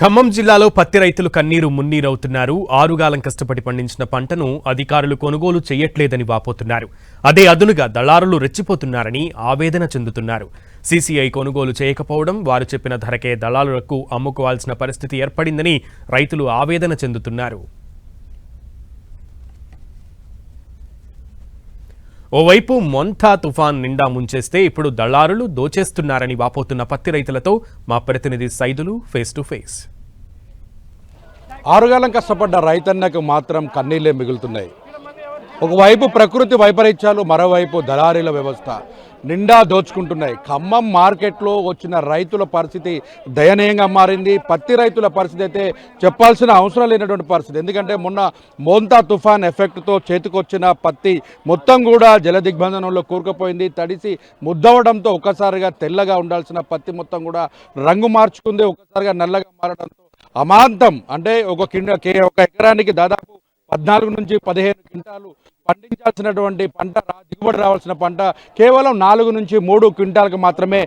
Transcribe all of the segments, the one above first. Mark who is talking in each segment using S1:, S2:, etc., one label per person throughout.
S1: ఖమ్మం జిల్లాలో పత్తి రైతులు కన్నీరు మున్నీరవుతున్నారు. ఆరుగాలం కష్టపడి పండించిన పంటను అధికారులు కొనుగోలు చేయట్లేదని వాపోతున్నారు. అదే అదునుగా దళారులు రెచ్చిపోతున్నారని ఆవేదన చెందుతున్నారు. సీసీఐ కొనుగోలు చేయకపోవడం వారు చెప్పిన ధరకే దళారులకు అమ్ముకోవాల్సిన పరిస్థితి ఏర్పడిందని రైతులు ఆవేదన చెందుతున్నారు. ఓవైపు మొంతా తుఫాన్ నిండా ముంచేస్తే ఇప్పుడు దళారులు దోచేస్తున్నారని వాపోతున్న పత్తి రైతులతో మా ప్రతినిధి సైదులు ఫేస్ టు ఫేస్.
S2: ఆరుగాలం కష్టపడ్డ రైతన్నకు మాత్రం కన్నీళ్ళే మిగులుతున్నాయి. ఒకవైపు ప్రకృతి వైపరీత్యాలు మరోవైపు దళారీల వ్యవస్థ. నిండా దోచుకుంటున్నాయి. ఖమ్మం మార్కెట్లో వచ్చిన రైతుల పరిస్థితి దయనీయంగా మారింది. పత్తి రైతుల పరిస్థితి అయితే చెప్పాల్సిన అవసరం లేనటువంటి పరిస్థితి. ఎందుకంటే మొన్న మోంతా తుఫాన్ ఎఫెక్ట్తో చేతికొచ్చిన పత్తి మొత్తం కూడా జల దిగ్బంధనంలో కూరుకుపోయింది. తడిసి ముద్దవడంతో ఒక్కసారిగా తెల్లగా ఉండాల్సిన పత్తి మొత్తం కూడా రంగు మార్చుకుంది. ఒక్కసారిగా నల్లగా మారడంతో అమాంతం. అంటే ఒక కింద ఒక ఎకరానికి దాదాపు పద్నాలుగు నుంచి పదిహేను క్వింటాలు పండించాల్సినటువంటి పంట దిగుబడి రావాల్సిన పంట కేవలం నాలుగు నుంచి మూడు క్వింటాలకు మాత్రమే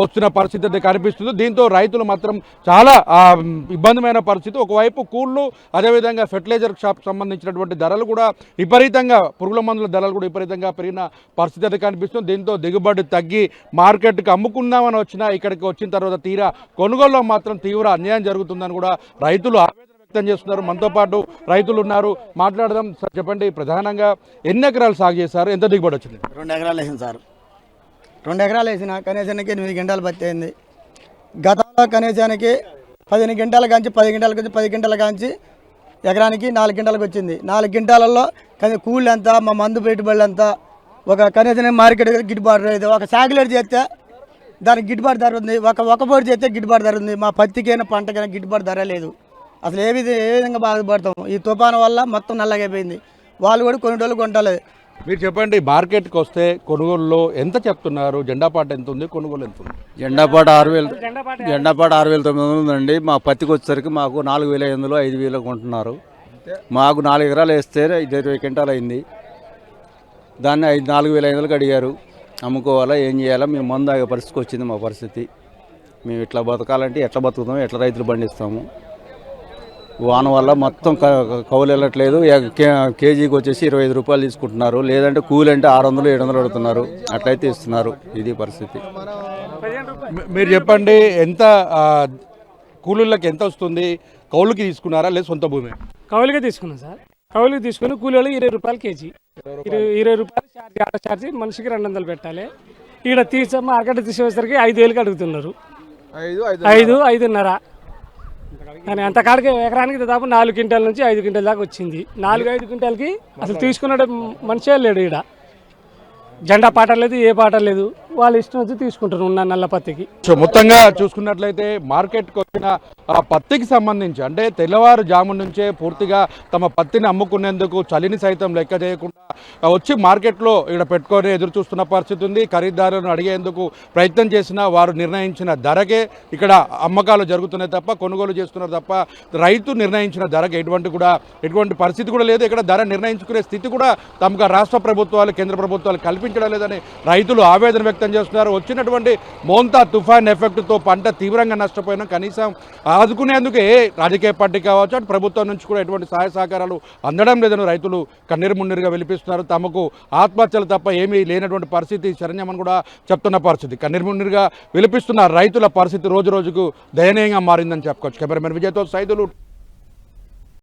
S2: వస్తున్న పరిస్థితి అయితే కనిపిస్తుంది. దీంతో రైతులు మాత్రం చాలా ఇబ్బందిమైన పరిస్థితి. ఒకవైపు కూళ్ళు అదేవిధంగా ఫెర్టిలైజర్ షాప్ సంబంధించినటువంటి ధరలు కూడా విపరీతంగా పురుగుల మందుల ధరలు కూడా విపరీతంగా పెరిగిన పరిస్థితి అయితే కనిపిస్తుంది. దీంతో దిగుబడి తగ్గి మార్కెట్కి అమ్ముకుందామని వచ్చినా ఇక్కడికి వచ్చిన తర్వాత తీరా కొనుగోలులో మాత్రం తీవ్ర అన్యాయం జరుగుతుందని కూడా రైతులు ఆవేదన వ్యక్తం చేస్తున్నారు. మనతో పాటు రైతులు ఉన్నారు. మాట్లాడదాం. సార్ చెప్పండి. ప్రధానంగా ఎన్ని ఎకరాలు సాగు చేశారు? ఎంత దిగుబడి వచ్చింది?
S3: రెండు ఎకరాలు వేసింది సార్. రెండు ఎకరాలు వేసిన కనీసానికి ఎనిమిది గంటలు పత్తి అయింది. గతంలో కనీసానికి పదిహేను గంటల కాంచి పది గంటల కాంచి పది గంటల కాంచి ఎకరానికి నాలుగు గంటలకు వచ్చింది. నాలుగు గంటలలో కానీ కూళ్ళు ఎంత మా మందు పెట్టుబడులు ఎంత ఒక కనీసం మార్కెట్ గిట్టుబాటు లేదు. ఒక సాగులేట్ చేస్తే దానికి గిట్టుబాటు ధర ఉంది. ఒక ఒక బోర్డు చేస్తే గిట్టుబాటు ధర ఉంది. మా పత్తికైనా పంటకైనా గిట్టుబాటు ధర లేదు. అసలు ఏ విధ ఏ విధంగా బాధపడతాం? ఈ తుఫాను వల్ల మొత్తం నల్లగైపోయింది. వాళ్ళు కూడా కొన్ని రోజులు కొంటలేదు
S2: మీరు చెప్పండి మార్కెట్కి వస్తే కొనుగోలులో ఎంత చెప్తున్నారు? జెండా పాట ఎంత ఉంది? కొనుగోలు ఎంత ఉంది?
S4: జెండాపాట ఆరు వేలు జెండాపాట ఆరు వేల తొమ్మిది వందలు ఉందండి. మా పత్తికి వచ్చేసరికి మాకు నాలుగు వేల ఐదు వందలు ఐదు వేలు కొంటున్నారు. మాకు నాలుగు ఎకరాలు వేస్తే ఇది ఇరవై క్వింటాలు అయింది. దాన్ని ఐదు నాలుగు వేల ఐదు వందలకు అడిగారు. అమ్ముకోవాలా ఏం చేయాలా? మేము మందు ఆగే పరిస్థితికి వచ్చింది మా పరిస్థితి. మేము ఇట్లా బతకాలంటే ఎట్లా బతుకుతాము ఎట్లా రైతులు పండిస్తాము? వాన వల్ల మొత్తం కౌలు వెళ్ళట్లేదు కేజీకి వచ్చేసి ఇరవై ఐదు రూపాయలు తీసుకుంటున్నారు. లేదంటే కూలి అంటే ఆరు వందలు ఏడు వందలు అడుగుతున్నారు. అట్లయితే ఇస్తున్నారు ఇది పరిస్థితి.
S2: మీరు చెప్పండి ఎంత ఆ, కూలీళ్ళకి ఎంత వస్తుంది? కౌలుకి తీసుకున్నారా? లేదా సొంత భూమి?
S5: కౌలుగా తీసుకున్నాం సార్. కౌలుకి తీసుకుని కూలీలు ఇరవై రూపాయలు కేజీ. ఇరవై ఇరవై రూపాయలు ఛార్జ్ ఆటో ఛార్జ్ మనిషికి రెండు వందలు పెట్టాలి. ఈడ తీసే మార్కెట్ తీసేసరికి ఐదు వేలకి అడుగుతున్నారు. ఐదు ఐదున్నర. కానీ అంత కాడికి ఎకరానికి దాదాపు నాలుగు క్వింటాల నుంచి ఐదు క్వింటాల దాకా వచ్చింది. నాలుగు ఐదు క్వింటాలకి అసలు తీసుకున్నాడు మనిషే లేడు ఈడ. జెండా పాట లేదు ఏ పాట లేదు. వాళ్ళు ఇష్టం వచ్చి తీసుకుంటారు ఉన్న నల్ల పత్తికి.
S2: సో మొత్తంగా చూసుకున్నట్లయితే మార్కెట్కి వచ్చిన ఆ పత్తికి సంబంధించి అంటే తెల్లవారు జాము నుంచే పూర్తిగా తమ పత్తిని అమ్ముకునేందుకు చలిని సైతం లెక్క చేయకుండా వచ్చి మార్కెట్లో ఇక్కడ పెట్టుకొని ఎదురు చూస్తున్న పరిస్థితి ఉంది. ఖరీదారులను అడిగేందుకు ప్రయత్నం చేసినా వారు నిర్ణయించిన ధరకే ఇక్కడ అమ్మకాలు జరుగుతున్నాయి తప్ప కొనుగోలు చేస్తున్నారు తప్ప రైతు నిర్ణయించిన ధరకే ఎటువంటి కూడా ఎటువంటి పరిస్థితి కూడా లేదు. ఇక్కడ ధర నిర్ణయించుకునే స్థితి కూడా తమకు రాష్ట్ర ప్రభుత్వాలు కేంద్ర ప్రభుత్వాలు కల్పించడం లేదని రైతులు ఆవేదన వ్యక్తం చేస్తున్నారు. వచ్చినటువంటి మోంతా తుఫాన్ ఎఫెక్ట్తో పంట తీవ్రంగా నష్టపోయినా కనీసం ఆదుకునేందుకు ఏ రాజకీయ పార్టీ కావచ్చు అటు ప్రభుత్వం నుంచి కూడా ఎటువంటి సహాయ సహకారాలు అందడం లేదని రైతులు కన్నీరు మున్నీరుగా విలిపిస్తున్నారు. తమకు ఆత్మహత్యలు తప్ప ఏమీ లేనటువంటి పరిస్థితి శరణ్యమని కూడా చెప్తున్న పరిస్థితి. కన్నీరు మున్నీరుగా విలిపిస్తున్న రైతుల పరిస్థితి రోజు రోజుకు దయనీయంగా మారిందని చెప్పుకోవచ్చు. కెమెరామెన్ విజయ్తో సైదులు